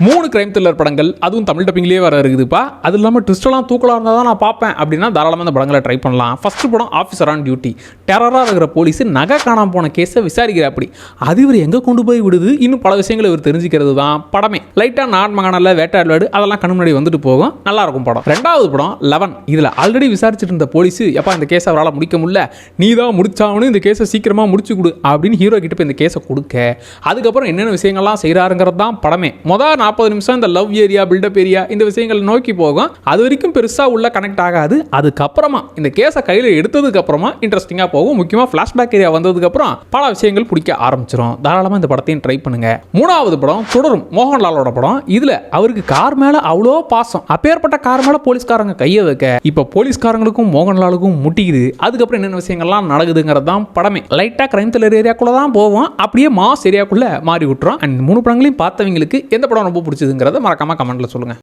மூணு crime thriller படங்கள் அதுவும் தமிழ் டப்பிங்லேயே வர இருக்குதுப்பா. அது இல்லாமல் ட்விஸ்டெல்லாம் தூக்கலாக இருந்தால் தான் நான் பார்ப்பேன். அப்படின்னா தாராளமாக இந்த படங்களை ட்ரை பண்ணலாம். ஃபஸ்ட்டு படம் ஆஃபீஸர் ஆன் டியூட்டி டெரராக இருக்கிற போலீஸ் நகை காணாம போன கேஸை விசாரிக்கிற அப்படி. அது இவர் எங்கே கொண்டு போய் விடுது? இன்னும் பல விஷயங்களை இவர் தெரிஞ்சுக்கிறது தான் படமே. லைட்டாக நாட் மகானில் வேட்டாடுவாடு அதெல்லாம் கண்ணு முன்னாடி வந்துட்டு போகும். நல்லா இருக்கும் படம். ரெண்டாவது படம் லெவன் இதில் ஆல்ரெடி விசாரிச்சுட்டு இருந்த போலீஸ் எப்பா இந்த கேஸை அவரால் முடிக்க முடியல? நீ தான் முடிச்சாவனு இந்த கேஸை சீக்கிரமாக முடிச்சு கொடு. அப்படின்னு ஹீரோ கிட்ட போய் இந்த கேஸை கொடுக்க அதுக்கப்புறம் என்னென்ன விஷயங்கள்லாம் செய்கிறாருங்கிறது தான் படமே. மொதல் நாற்பது நிமிஷம் இந்த லவ் ஏரியா பில்டப் ஏரியா இந்த விஷயங்களை நோக்கி போகும். அது வரைக்கும் பெருசாக உள்ள கனெக்ட் ஆகாது. அதுக்கப்புறமா இந்த கேஸை கையில் எடுத்ததுக்கப்புறமா இன்ட்ரெஸ்டிங்காக போகும். முக்கியமாக ஃப்ளாஷ்பேக் ஏரியா வந்ததுக்கப்புறம் பல விஷயங்கள் பிடிக்க ஆரம்பிச்சிடும் தாராளமாக இந்த படத்தையும் ட்ரை பண்ணுங்க. மூணாவது படம் தொடரும். மோகன்லாலோட படம். இதில் அவருக்கு கார் மேலே அவ்வளோ பாசம். அப்பேற்பட்ட கார் மேலே போலீஸ்காரங்க கையை வைக்க. இப்போ போலீஸ்காரங்களுக்கும் மோகன்லாலுக்கும் முட்டிக்குது. அதுக்கப்புறம் என்னென்ன விஷயங்கள்லாம் நடக்குதுங்கிறது தான் படமே. லைட்டாக கிரைம் த்ரில்லர் ஏரியாக்குள்ளே தான் போவோம். அப்படியே மாஸ் ஏரியாக்குள்ளே மாறி விட்டுரும். அண்ட் மூணு படங்களையும் பார்த்தவங்களுக்கு எந்த படம் ரொம்ப பிடிச்சதுங்கிறத மறக்காம கமெண்ட்டில் சொல்லுங்கள்